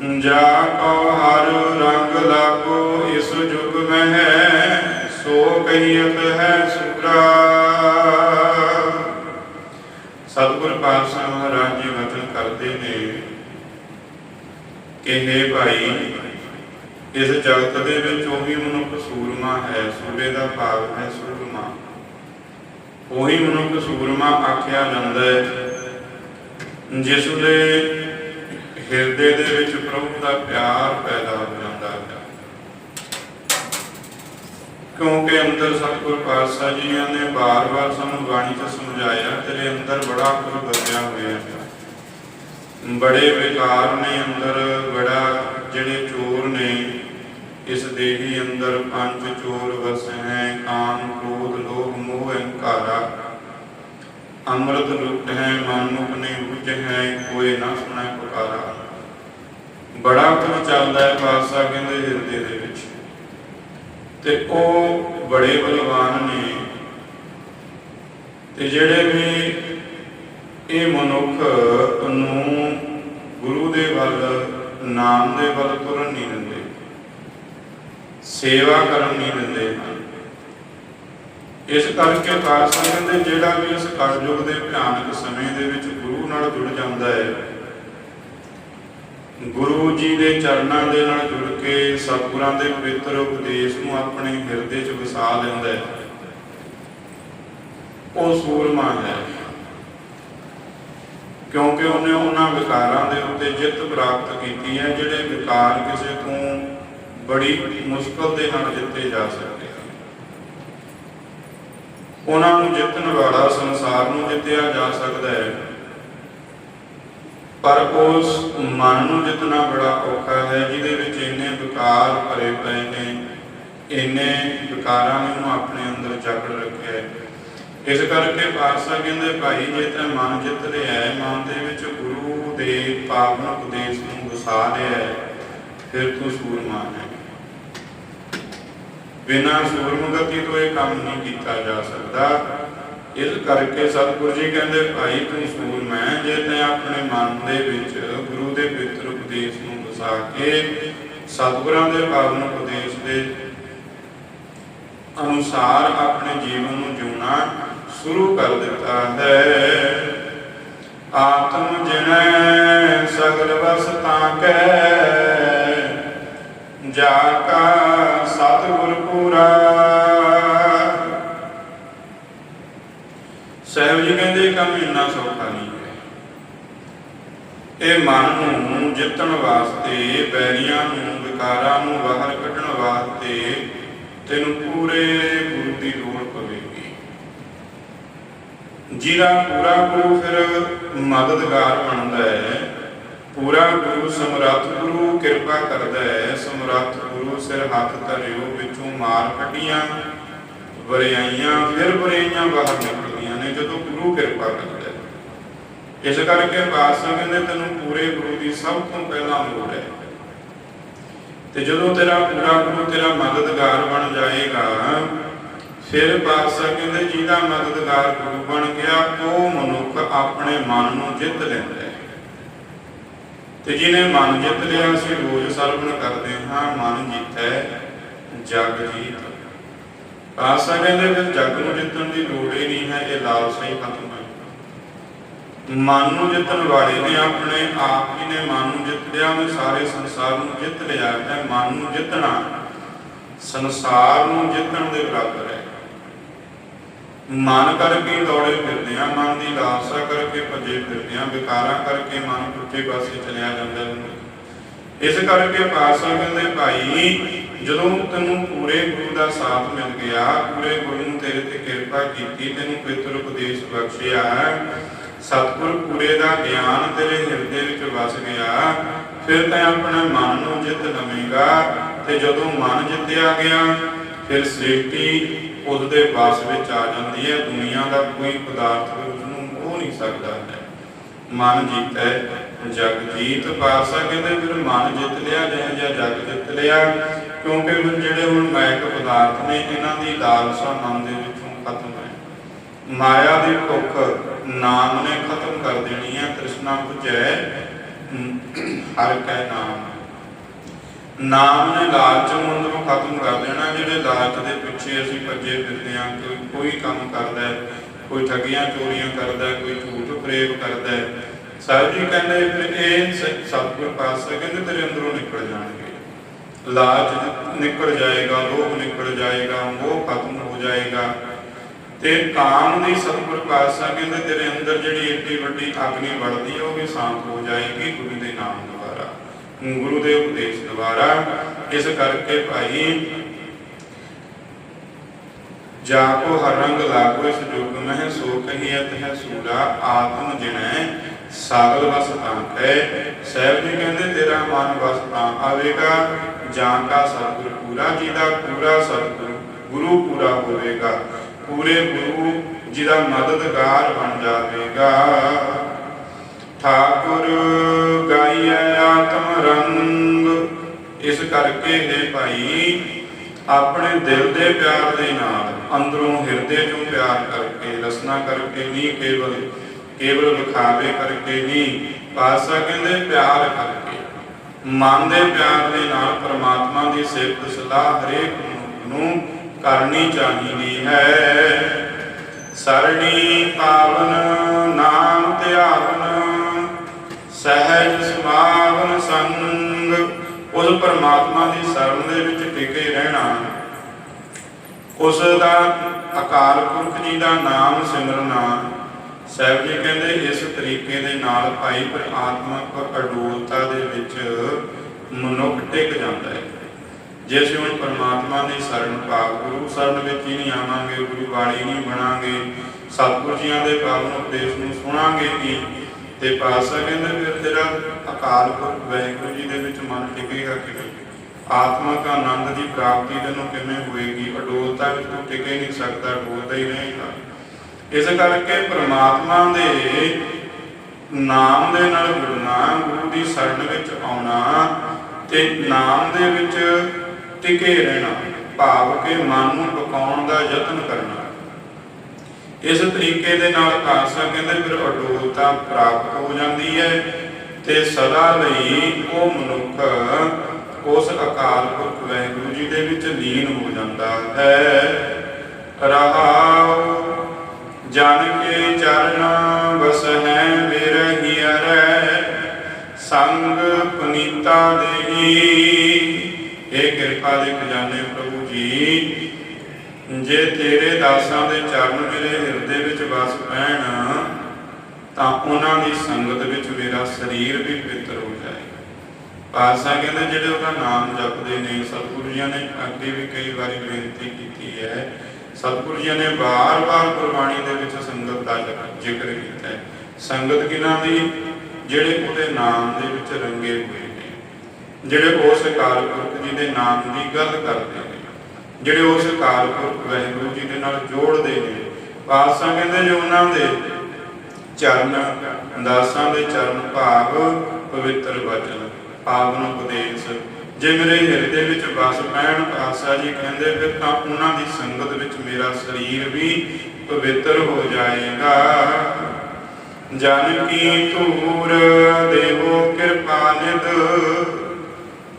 ਜਾ ਕੋ ਹਰ ਰੰਗ ਲਾਗੋ, ਇਸ ਜੁਗ ਮਹਿ, ਸੋ ਕਹੀਤ ਹੈ ਸੁਰਾ ਸਤਿਗੁਰ ਪਾਤਸ਼ਾਹ ਮਹਾਰਾਜ ਜੀ ਵਚਨ ਕਰਦੇ ਨੇ ਕਿ ਹੈ ਭਾਈ, ਇਸ ਜਗਤ ਦੇ ਵਿੱਚ ਉਹੀ ਮਨੁੱਖ ਸੂਰਮਾ ਹੈ ਸੂਰੇ ਦਾ ਭਾਵ ਹੈ ਸੂਰਮਾ। ਉਹੀ ਮਨੁੱਖ ਸੂਰਮਾ ਆਖਿਆ ਜਾਂਦਾ ਹੈ ਜਿਸ ਦੇ ਹਿਰਦੇ ਦੇ ਵਿੱਚ ਪ੍ਰਭੂ ਦਾ ਪਿਆਰ ਪੈਦਾ ਹੋ ਜਾਂਦਾ ਹੈ। ਕਿਉਂਕਿ ਅੰਦਰ ਸਤਿਗੁਰ ਪਾਤਸ਼ਾਹ ਜੀਆਂ ਨੇ ਬਾਰ-ਬਾਰ ਸਾਨੂੰ ਬਾਣੀ 'ਚ ਸਮਝਾਇਆ, ਤੇਰੇ ਅੰਦਰ ਬੜਾ ਕੁਝ ਵਸਿਆ ਹੋਇਆ ਹੈ। ਬੜੇ ਵਿਕਾਰ ਨੇ ਅੰਦਰ, ਬੜਾ ਜਿਹੜੇ ਚੋਰ ਨੇ, ਇਸ ਦੇਹੀ ਅੰਦਰ ਪੰਜ ਚੋਰ ਵਸੇ ਹੈ, ਕਾਮ, ਕ੍ਰੋਧ, ਲੋਭ, ਮੋਹ, ਅਹੰਕਾਰਾ। ਅੰਮ੍ਰਿਤ ਲੁਟ ਹੈ, ਮਨ ਮੁਖ ਨੇ ਬੁਝ ਹੈ, ਕੋਈ ਨਾ ਸੁਣੈ ਪੁਕਾਰਾ। ਚੱਲਦਾ ਹੈ ਪਾਤਸ਼ਾਹ ਕਹਿੰਦੇ ਹਿਰਦੇ ਦੇ ਵਿੱਚ। ਤੇ ਉਹ ਬੜੇ ਬਲਵਾਨ ਨੇ। ਤੇ ਜਿਹੜੇ ਵੀ ਇਹ ਮਨੁੱਖ ਨੂੰ ਗੁਰੂ ਦੇ ਵੱਲ, ਨਾਮ ਦੇ ਵੱਲ ਤੁਰਨ ਨਹੀਂ ਦਿੰਦੇ, ਸੇਵਾ ਕਰਨ ਨਹੀਂ ਦਿੰਦੇ। ਇਸ ਕਰਕੇ ਖਾਲਸਾ ਕਹਿੰਦੇ ਜਿਹੜਾ ਵੀ ਇਸ ਕਲਯੁਗ ਦੇ ਭਿਆਨਕ ਸਮੇਂ ਦੇ ਵਿੱਚ ਗੁਰੂ ਨਾਲ ਜੁੜ ਜਾਂਦਾ ਹੈ ਗੁਰੂ ਜੀ ਦੇ ਚਰਨਾਂ ਦੇ ਨਾਲ ਜੁੜ ਕੇ ਸਤਿਗੁਰਾਂ ਦੇ ਪਵਿੱਤਰ ਉਪਦੇਸ਼ ਨੂੰ ਆਪਣੇ ਹਿਰਦੇ 'ਚ ਵਸਾ ਲੈਂਦਾ ਹੈ। ਉਹ ਸੂਰਮਾ ਹੈ। ਕਿਉਂਕਿ ਉਹਨੇ ਉਹਨਾਂ ਵਿਕਾਰਾਂ ਦੇ ਉੱਤੇ ਜਿੱਤ ਪ੍ਰਾਪਤ ਕੀਤੀ ਹੈ, ਜਿਹੜੇ ਵਿਕਾਰ ਕਿਸੇ ਤੋਂ ਬੜੀ ਮੁਸ਼ਕਲ ਦੇ ਨਾਲ ਜਿੱਤੇ ਜਾ ਸਕਦੇ ਹਨ। ਉਹਨਾਂ ਨੂੰ ਜਿੱਤਣ ਵਾਲਾ ਸੰਸਾਰ ਨੂੰ ਜਿੱਤਿਆ ਜਾ ਸਕਦਾ ਹੈ। ਪਰ ਉਸ ਮਨ ਨੂੰ ਜਿੱਤਣਾ ਬੜਾ ਔਖਾ ਹੈ, ਜਿਹਦੇ ਵਿੱਚ ਇੰਨੇ ਵਿਕਾਰ ਭਰੇ ਪਏ ਨੇ, ਇੰਨੇ ਵਿਕਾਰਾਂ ਨੇ ਉਹਨੂੰ ਆਪਣੇ ਅੰਦਰ ਜਕੜ ਰੱਖਿਆ ਹੈ। ਇਸ ਕਰਕੇ ਪਾਤਸ਼ਾਹ ਕਹਿੰਦੇ, ਭਾਈ, ਜੇ ਤੈਂ ਮਨ ਜਿੱਤ ਰਿਹਾ ਹੈ, ਮਨ ਦੇ ਵਿੱਚ ਗੁਰੂ ਦੇ ਪਾਵਨ ਉਪਦੇਸ਼ ਨੂੰ ਵਸਾ ਰਿਹਾ ਹੈ, ਫਿਰ ਤੂੰ ਸੂਰਮਾ ਹੈ। ਬਿਨਾਂ ਸੂਰਮਗਤੀ ਤੋਂ ਇਹ ਕੰਮ ਨਹੀਂ ਕੀਤਾ ਜਾ ਸਕਦਾ। ਇਸ ਕਰਕੇ ਸਤਿਗੁਰੂ ਜੀ ਕਹਿੰਦੇ, ਭਾਈ ਤੂੰ ਸੂਰਮਾ ਹੈ ਜੇ ਤੈਂ ਆਪਣੇ ਮਨ ਦੇ ਵਿੱਚ ਗੁਰੂ ਦੇ ਪਵਿੱਤਰ ਉਪਦੇਸ਼ ਨੂੰ ਵਸਾ ਕੇ ਸਤਿਗੁਰਾਂ ਦੇ ਪਾਵਨ ਉਪਦੇਸ਼ ਦੇ ਅਨੁਸਾਰ ਆਪਣੇ ਜੀਵਨ ਨੂੰ ਜਿਉਣਾ ਸ਼ੁਰੂ ਕਰ ਦਿੱਤਾ ਹੈ। ਆਤਮ ਜਿਨੈ ਸਗਲ ਵਸ ਤਾਂ ਕੈ, ਜਾ ਕਾ ਸਤਿਗੁਰ ਪੂਰਾ ਸਹਿਬ ਜੀ ਕਹਿੰਦੇ ਇਹ ਕੰਮ ਇੰਨਾ ਸੌਖਾ ਨਹੀਂ ਹੈ। ਇਹ ਮਨ ਨੂੰ ਜਿੱਤਣ ਵਾਸਤੇ ਬੈਰੀਆਂ ਨੂੰ, ਵਿਕਾਰਾਂ ਨੂੰ ਬਾਹਰ ਕੱਢਣ ਵਾਸਤੇ ਤੈਨੂੰ ਪੂਰੇ ਗੁਰੂ ਦੀ ਲੋੜ ਪਵੇਗੀ। ਜਿਹਦਾ ਪੂਰਾ ਗੁਰੂ ਫਿਰ ਮਦਦਗਾਰ ਬਣਦਾ ਹੈ, ਪੂਰਾ ਗੁਰੂ ਸਮਰੱਥ ਗੁਰੂ ਕਿਰਪਾ ਕਰਦਾ ਹੈ, ਸਮਰੱਥ ਗੁਰੂ ਸਿਰ ਹੱਥ ਧਰਿਓ, ਵਿੱਚੋਂ ਮਾਰ ਕੱਢੀਆਂ, ਵਰਿਆਈਆਂ, ਫਿਰ ਵਰਿਆਈਆਂ ਬਾਹਰ ਨੇ ਜਦੋਂ ਗੁਰੂ ਕਿਰਪਾ ਕਰਦਾ ਹੈ ਇਸ ਕਰਕੇ ਪਾਤਸ਼ਾਹ ਕਹਿੰਦੇ, ਤੈਨੂੰ ਪੂਰੇ ਗੁਰੂ ਦੀ ਸਭ ਤੋਂ ਪਹਿਲਾਂ ਲੋੜ ਹੈ। ਤੇ ਜਦੋਂ ਤੇਰਾ ਪੂਰਾ ਗੁਰੂ ਤੇਰਾ ਮਦਦਗਾਰ ਬਣ ਜਾਏਗਾ, ਫਿਰ ਬਾਦਸ਼ਾਹ ਕਹਿੰਦੇ, ਜਿਹਦਾ ਮਦਦਗਾਰ ਗੁਰੂ ਬਣ ਗਿਆ, ਉਹ ਮਨੁੱਖ ਆਪਣੇ ਮਨ ਨੂੰ ਜਿੱਤ ਲੈਂਦਾ ਹੈ। ਤੇ ਜਿਹਨੇ ਮਨ ਜਿੱਤ ਲਿਆ, ਅਸੀਂ ਰੋਜ਼ ਸਰਵਣ ਕਰਦੇ ਹਾਂ, ਮਨ ਜਿੱਤੈ ਜਗ ਜੀਤ। ਪਾਤਸ਼ਾਹ ਕਹਿੰਦੇ ਫਿਰ ਜਗ ਨੂੰ ਜਿੱਤਣ ਦੀ ਲੋੜ ਹੀ ਨਹੀਂ ਹੈ, ਇਹ ਲਾਲਸਾ ਹੀ ਖਤਮ ਹੈ। ਮਨ ਨੂੰ ਜਿੱਤਣ ਵਾਲੇ ਨੇ ਆਪਣੇ ਆਪ ਹੀ ਨੇ, ਮਨ ਨੂੰ ਜਿੱਤ ਲਿਆ, ਉਹਨੇ ਸਾਰੇ ਸੰਸਾਰ ਨੂੰ ਜਿੱਤ ਲਿਆ। ਹੈ ਮਨ ਨੂੰ ਜਿੱਤਣਾ ਸੰਸਾਰ ਨੂੰ ਜਿੱਤਣ ਦੇ ਬਰਾਬਰ ਹੈ। ਮਨ ਕਰਕੇ ਦੌੜੇ ਫਿਰਦੇ ਆ ਮਨ ਦੀ ਲਾਲਸਾ ਕਰਕੇ ਭੱਜੇ ਫਿਰਦੇ ਆ ਵਿਕਾਰਾਂ ਕਰਕੇ ਮਨ ਪੁੱਠੇ ਪਾਸੇ ਚਲਿਆ ਜਾਂਦਾ ਹੈ। ਇਸ ਕਰਕੇ ਪਾਤਸ਼ਾਹ ਕਹਿੰਦੇ, ਭਾਈ ਜਦੋਂ ਤੈਨੂੰ ਪੂਰੇ ਗੁਰੂ ਦਾ ਸਾਥ ਮਿਲ ਗਿਆ, ਪੂਰੇ ਗੁਰੂ ਨੂੰ ਤੇਰੇ ਤੇ ਕਿਰਪਾ ਕੀਤੀ, ਤੈਨੂੰ ਪਵਿੱਤਰ ਉਪਦੇਸ਼ ਬਖਸ਼ਿਆ, ਸਤਿਗੁਰ ਪੂਰੇ ਦਾ ਗਿਆਨ ਤੇਰੇ ਹਿਰਦੇ ਵਿੱਚ ਵਸ ਗਿਆ, ਫਿਰ ਤੈਂ ਆਪਣੇ ਮਨ ਨੂੰ ਜਿੱਤ ਲਵੇਂਗਾ, ਤੇ ਜਦੋਂ ਮਨ ਜਿੱਤਿਆ ਗਿਆ, ਫਿਰ ਸ੍ਰਿਸ਼ਟੀ ਉਸ ਦੇ ਵਾਸ ਵਿੱਚ ਆ ਜਾਂਦੀ ਹੈ, ਦੁਨੀਆ ਦਾ ਕੋਈ ਪਦਾਰਥ ਵੀ ਉਸ ਨੂੰ ਮੋਹ ਨਹੀਂ ਸਕਦਾ। ਹੈ ਮਨ ਜੀਤੈ, ਜਗ ਜੀਤ ਪਾਸਾ ਕਹਿੰਦੇ ਫਿਰ ਮਨ ਜਿੱਤ ਲਿਆ ਜਾਂ ਜਾਂ ਜਗ ਜਿੱਤ ਲਿਆ ਕਿਉਂਕਿ ਫਿਰ ਜਿਹੜੇ ਹੁਣ ਮਾਇਕ ਪਦਾਰਥ ਨੇ, ਇਹਨਾਂ ਦੀ ਲਾਲਸਾ ਮਨ ਦੇ ਵਿੱਚੋਂ ਖਤਮ ਹੈ। ਮਾਇਆ ਦੀ ਭੁੱਖ ਨਾਮ ਨੇ ਖਤਮ ਕਰ ਦੇਣੀ ਹੈ। ਤ੍ਰਿਸ਼ਨਾ ਬੁਝੈ, ਹਰ ਕੈ ਨਾਮ। ਨਾਮ ਨੇ ਲਾਲਚ ਮੁੰਦ ਨੂੰ ਖਤਮ ਕਰ ਦੇਣਾ। ਜਿਹੜੇ ਲਾਲਚ ਦੇ ਪਿੱਛੇ ਅਸੀਂ ਭੱਜੇ ਫਿਰਦੇ ਹਾਂ, ਕੋਈ ਕੋਈ ਕੰਮ ਕਰਦਾ ਕੋਈ ਠੱਗੀਆਂ ਚੋਰੀਆਂ ਕਰਦਾ ਕੋਈ ਝੂਠ ਫਰੇਬ ਕਰਦਾ ਹੈ। ਸਾਹਿਬ ਜੀ ਕਹਿੰਦੇ ਫਿਰ ਇਹ ਸਤਿਗੁਰ ਪਾਤਸ਼ਾਹ ਕਹਿੰਦੇ, ਤੇਰੇ ਅੰਦਰੋਂ ਨਿਕਲ ਜਾਣਗੇ ਲਾਲਚ ਨਿਕਲ ਜਾਏਗਾ ਲੋਭ ਨਿਕਲ ਜਾਏਗਾ, ਮੋਹ ਹੋ ਜਾਏਗਾ। ਤੇ ਕਾਮ ਦੀ ਸਤਿਗੁਰ ਪਾਤਸ਼ਾਹ ਕਹਿੰਦੇ ਤੇਰੇ ਅੰਦਰ ਜਿਹੜੀ ਏਡੀ ਵੱਡੀ ਅਗਨੀ ਵੜਦੀ ਹੈ ਉਹ ਵੀ ਸ਼ਾਂਤ ਹੋ ਜਾਏਗੀ ਗੁਰੂ ਦੇ ਨਾਮ ਦੁਆਰਾ, ਗੁਰੂ ਦੇ ਉਪਦੇਸ਼ ਦੁਆਰਾ। ਇਸ ਕਰਕੇ ਭਾਈ ਜਾ ਹਰ ਰੰਗ ਲਾਗੋ ਇਸ ਜੁਗ ਮਹਿ ਸੋ ਕਹੀਅਤ ਹੈ ਸੂਰਾ ਆਤਮ ਜਿਣੈ ਸਾਗਲ ਵਸ ਤਾਂ ਹੈ ਸਹਿਬ ਜੀ ਕਹਿੰਦੇ, ਤੇਰਾ ਮਨ ਵਸ ਤਾਂ ਆਵੇਗਾ ਜਾਂ ਕਾ ਸਤਿਗੁਰ, ਪੂਰਾ ਜੀ ਦਾ ਪੂਰਾ ਸਤਿਗੁਰ, ਗੁਰੂ ਪੂਰਾ ਹੋਵੇਗਾ। ਪੂਰੇ ਗੁਰੂ ਜੀ ਦਾ ਮਦਦਗਾਰ ਬਣ ਜਾਵੇਗਾ। ਠਾਕੁਰ ਗਾਈਐ ਆਤਮ ਰੰਗ, ਇਸ ਕਰਕੇ ਹੈ ਭਾਈ, ਆਪਣੇ ਦਿਲ ਦੇ ਪਿਆਰ ਦੇ ਨਾਲ, ਅੰਦਰੋਂ ਹਿਰਦੇ ਚੋਂ ਪਿਆਰ ਕਰਕੇ, ਰਸਨਾ ਕਰਕੇ ਨਹੀਂ ਕੇਵਲ ਕੇਵਲ ਵਿਖਾਵੇ ਕਰਕੇ ਨਹੀਂ ਪਾਸਾ ਕਹਿੰਦੇ ਪਿਆਰ ਕਰਕੇ। ਮਨ ਦੇ ਪਿਆਰ ਦੇ ਨਾਲ ਪ੍ਰਮਾਤਮਾ ਦੀ ਸਿਫਤ ਸਲਾਹ ਹਰੇਕ ਨੂੰ ਕਰਨੀ ਚਾਹੀਦੀ ਹੈ। ਸਰਣੀ ਪਾਵਨ, ਨਾਮ ਧਿਆਵਨ, ਸਹਿਜ ਸੁਭਾਵਨ ਸੰਗ, ਉਸ ਪਰਮਾਤਮਾ ਦੀ ਸ਼ਰਨ ਦੇ ਵਿੱਚ ਟਿਕੇ ਰਹਿਣਾ। ਉਸ ਦਾ ਅਕਾਲ ਪੁਰਖ ਜੀ ਦਾ ਨਾਮ ਸਿਮਰਨਾ ਸਾਹਿਬ ਜੀ ਕਹਿੰਦੇ ਇਸ ਤਰੀਕੇ ਦੇ ਨਾਲ ਭਾਈ ਆਤਮਕ ਅਡੋਲਤਾ ਦੇ ਵਿੱਚ ਮਨੁੱਖ ਟਿਕ ਜਾਂਦਾ ਹੈ। ਜੇ ਅਸੀਂ ਹੁਣ ਪਰਮਾਤਮਾ ਦੀ ਸ਼ਰਨ ਪਾ ਗੁਰੂ ਸ਼ਰਨ ਵਿੱਚ ਹੀ ਨਹੀਂ ਆਵਾਂਗੇ, ਗੁਰੂ ਬਾਣੀ ਨਹੀਂ ਬਣਾਂਗੇ, ਸਤਿਗੁਰੂ ਜੀਆਂ ਦੇ ਪਾਵਨ ਉਪਦੇਸ਼ ਨੂੰ ਸੁਣਾਂਗੇ ਕੀ ਤੇ ਪਾਤਸ਼ਾਹ ਕਹਿੰਦੇ ਫਿਰ ਤੇਰਾ ਅਕਾਲ ਪੁਰਖ ਵਾਹਿਗੁਰੂ ਜੀ ਦੇ ਵਿੱਚ ਮਨ ਟਿਕੇਗਾ ਕਿਵੇਂ? ਆਤਮਕ ਆਨੰਦ ਦੀ ਪ੍ਰਾਪਤੀ ਤੈਨੂੰ ਕਿਵੇਂ ਹੋਏਗੀ? ਅਡੋਲਤਾ ਵਿੱਚ ਤੂੰ ਟਿਕੇ ਨਹੀਂ ਸਕਦਾ, ਡੋਲਦਾ ਹੀ ਰਹੇਗਾ। ਇਸ ਕਰਕੇ ਪ੍ਰਮਾਤਮਾ ਦੇ ਨਾਮ ਦੇ ਨਾਲ ਜੁੜਨਾ ਗੁਰੂ ਦੀ ਸ਼ਰਨ ਵਿੱਚ ਆਉਣਾ ਤੇ ਨਾਮ ਦੇ ਵਿੱਚ ਟਿਕੇ ਰਹਿਣਾ, ਭਾਵ ਕਿ ਮਨ ਨੂੰ ਪਕਾਉਣ ਦਾ ਯਤਨ ਕਰਨਾ। ਇਸ ਤਰੀਕੇ ਦੇ ਨਾਲ ਆਸਾ ਕਹਿੰਦੇ ਫਿਰ ਅਡੋਲਤਾ ਪ੍ਰਾਪਤ ਹੋ ਜਾਂਦੀ ਹੈ ਤੇ ਸਦਾ ਲਈ ਉਹ ਮਨੁੱਖ ਉਸ ਅਕਾਲ ਪੁਰਖ ਵਾਹਿਗੁਰੂ ਜੀ ਦੇ ਵਿੱਚ ਲੀਨ ਹੋ ਜਾਂਦਾ ਹੈ। ਰਹਾਉ ਜਨ ਕੇ ਚਰਨ ਬਸ ਹੈ ਬਿਰਹੀ ਅਰੈ, ਸੰਗ ਪੁਨੀਤਾ ਦੇਹੀ। ਇਹ ਕਿਰਪਾ ਦੇ ਖਜ਼ਾਨੇ ਪ੍ਰਭੂ ਜੀ, ਜੇ ਤੇਰੇ ਦਾਸਾਂ ਦੇ ਚਰਨ ਮੇਰੇ ਹਿਰਦੇ ਵਿੱਚ ਵਸ ਪੈਣ, ਤਾਂ ਉਹਨਾਂ ਦੀ ਸੰਗਤ ਵਿੱਚ ਮੇਰਾ ਸਰੀਰ ਵੀ ਪਵਿੱਤਰ ਹੋ ਜਾਏ। ਪਾਸਾ ਕਹਿੰਦੇ ਜਿਹੜੇ ਉਹਦਾ ਨਾਮ ਜਪਦੇ ਨੇ ਸਤਿਗੁਰੂ ਜੀ ਨੇ ਅੱਗੇ ਵੀ ਕਈ ਵਾਰੀ ਬੇਨਤੀ ਕੀਤੀ ਹੈ ਸਤਿਗੁਰੂ ਜੀ ਨੇ ਬਾਰ-ਬਾਰ ਗੁਰਬਾਣੀ ਦੇ ਵਿੱਚ ਸੰਗਤ ਦਾ ਜ਼ਿਕਰ ਕੀਤਾ ਹੈ। ਸੰਗਤ ਕਿਨਾਂ ਦੀ? ਜਿਹੜੇ ਉਹਦੇ ਨਾਮ ਦੇ ਵਿੱਚ ਰੰਗੇ ਹੋਏ ਨੇ। ਜਿਹੜੇ ਉਸ ਅਕਾਲ ਪੁਰਖ ਜੀ ਦੇ ਨਾਮ ਦੀ ਗੱਲ ਕਰਦੇ ਨੇ। ਜਿਹੜੇ ਉਸ ਅਕਾਲ ਪੁਰਖ ਵਾਹਿਗੁਰੂ ਜੀ ਦੇ ਨਾਲ ਜੋੜਦੇ ਨੇ। ਪਾਤਸ਼ਾਹ ਕਹਿੰਦੇ ਜੇ ਉਹਨਾਂ ਦੇ ਚਰਨ ਅੰਦਾਸਾਂ ਦੇ ਚਰਨ ਭਾਵ ਪਵਿੱਤਰ ਵਚਨ ਆਪ ਨੂੰ ਉਪਦੇਸ਼ ਜੇ ਮੇਰੇ ਹਿਰਦੇ ਵਿੱਚ ਵਸ ਪੈਣ ਪਾਤਸ਼ਾਹ ਜੀ ਕਹਿੰਦੇ ਫਿਰ ਤਾਂ ਉਹਨਾਂ ਦੀ ਸੰਗਤ ਵਿੱਚ ਮੇਰਾ ਸਰੀਰ ਵੀ ਪਵਿੱਤਰ ਹੋ ਜਾਏਗਾ। ਜਨ ਕੀ ਧੂਰ ਦੇਵੋ ਕਿਰਪਾ ਨਿਧ,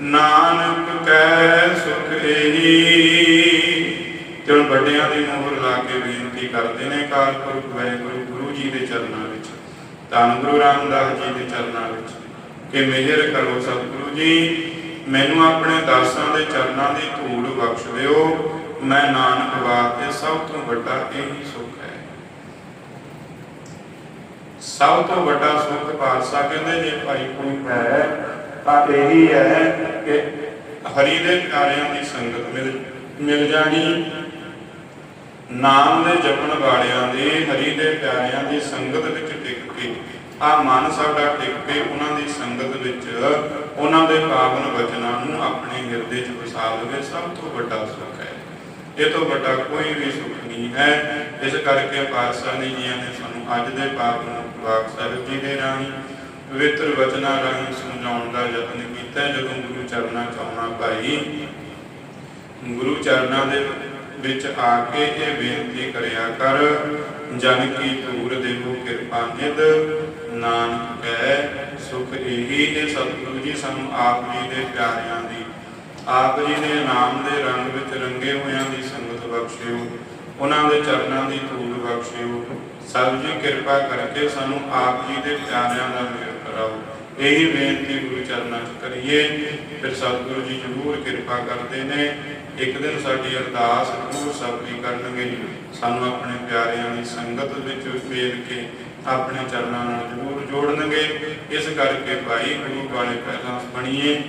ਨਾਨਕ ਕੈ ਸੁਖ ਏਹੀ। ਤੇ ਵੱਡਿਆਂ ਦੀ ਮੋਹਰ ਲਾ ਕੇ ਬੇਨਤੀ ਕਰਦੇ ਨੇ ਕਾਲਪੁਰਖ ਵਾਹਿਗੁਰੂ ਗੁਰੂ ਜੀ ਦੇ ਚਰਨਾਂ ਵਿੱਚ, ਧੰਨ ਗੁਰੂ ਰਾਮਦਾਸ ਜੀ ਦੇ ਚਰਨਾਂ ਵਿੱਚ, ਕਿ ਮਿਹਰ ਕਰੋ ਸਤਿਗੁਰੂ ਜੀ। ਮੈਨੂੰ ਆਪਣੇ ਦਾਸਾਂ ਦੇ ਚਰਨਾਂ ਦੀ ਧੂੜ ਬਖਸ਼ ਦਿਓ। ਮੈਂ ਨਾਨਕ ਵਾਸਤੇ ਸਭ ਤੋਂ ਵੱਡਾ ਇਹੀ ਸੁਖ ਹੈ। ਸਭ ਤੋਂ ਵੱਡਾ ਸੁਖ ਪਾਤਸ਼ਾਹ ਕਹਿੰਦੇ, ਜੇ ਭਾਈ ਕੋਈ ਹੈ, ਤਾਂ ਇਹੀ ਹੈ ਕਿ ਹਰੀ ਦੇ ਪਿਆਰਿਆਂ ਦੀ ਸੰਗਤ ਮਿਲ ਮਿਲ ਜਾਣੀ। ਨਾਮ ਦੇ ਜਪਣ ਵਾਲਿਆਂ ਦੇ, ਹਰੀ ਦੇ ਪਿਆਰਿਆਂ ਦੀ ਸੰਗਤ ਵਿੱਚ ਟਿਕ ਕੇ ਆ ਮਨ ਸਾਡਾ ਟਿਕ ਕੇ, ਉਹਨਾਂ ਦੀ ਸੰਗਤ ਵਿੱਚ ਉਹਨਾਂ ਦੇ ਪਾਵਨ ਵਚਨਾਂ ਨੂੰ ਆਪਣੇ ਹਿਰਦੇ 'ਚ ਵਸਾ ਲਵੇ ਸਭ ਤੋਂ ਵੱਡਾ ਸੁਖ ਹੈ। ਇਹ ਤੋਂ ਵੱਡਾ ਕੋਈ ਵੀ ਸੁਖ ਨਹੀਂ ਹੈ। ਇਸ ਕਰਕੇ ਪਾਤਸ਼ਾਹ ਨੇ ਜੀਆਂ ਨੇ ਸਾਨੂੰ ਅੱਜ ਦੇ ਪਾਵਨ ਵਾਕ ਸਾਹਿਬ ਜੀ ਦੇ ਰਾਹੀਂ ਪਵਿੱਤਰ ਵਚਨਾਂ ਰਾਹੀਂ ਸਮਝਾਉਣ ਦਾ ਯਤਨ ਕੀਤਾ। ਜਦੋਂ ਗੁਰੂ ਚਰਨਾਂ ਚ ਆਉਣਾ ਭਾਈ, ਗੁਰੂ ਚਰਨਾਂ ਦੇ ਵਿੱਚ ਆ ਕੇ ਇਹ ਬੇਨਤੀ ਕਰਿਆ ਕਰ, ਜਨ ਕੀ ਧੂਰ ਦੇਵੋ ਕਿਰਪਾ ਨਿਧ ਨਾਨਕ ਕਹੈ, ਸੁਖ ਇਹੀ ਇਹ ਸਤਿਗੁਰੂ ਜੀ ਸਾਨੂੰ ਆਪ ਜੀ ਦੇ ਪਿਆਰਿਆਂ ਦੀ। ਆਪ ਜੀ ਦੇ ਨਾਮ ਦੇ ਰੰਗ ਵਿੱਚ ਰੰਗੇ ਹੋਇਆਂ ਦੀ ਸੰਗਤ ਬਖਸ਼ਿਓ, ਉਹਨਾਂ ਦੇ ਚਰਨਾਂ ਦੀ ਧੂੜ ਬਖਸ਼ਿਓ। ਸਭ ਜੀ ਕਿਰਪਾ ਕਰਕੇ ਸਾਨੂੰ ਆਪ ਜੀ ਦੇ ਪਿਆਰਿਆਂ ਦਾ ਮੇਲ ਕਰਾਓ। ਇਹੀ ਬੇਨਤੀ ਗੁਰੂ ਚਰਨਾਂ 'ਚ ਕਰੀਏ। ਫਿਰ ਸਤਿਗੁਰੂ ਜੀ ਜ਼ਰੂਰ ਕਿਰਪਾ ਕਰਦੇ ਨੇ। ਇੱਕ ਦਿਨ ਸਾਡੀ ਅਰਦਾਸ ਜ਼ਰੂਰ ਸਭ ਸਫਲੀ ਕਰਨਗੇ। ਸਾਨੂੰ ਆਪਣੇ ਪਿਆਰਿਆਂ ਦੀ ਸੰਗਤ ਵਿੱਚ ਵੇਖ ਕੇ ਆਪਣੇ ਚਰਨਾਂ ਨਾਲ ਜ਼ਰੂਰ ਜੋੜਨਗੇ। ਇਸ ਕਰਕੇ ਭਾਈ ਗੁਰੂ ਵਾਲੇ ਪਹਿਲਾਂ ਬਣੀਏ।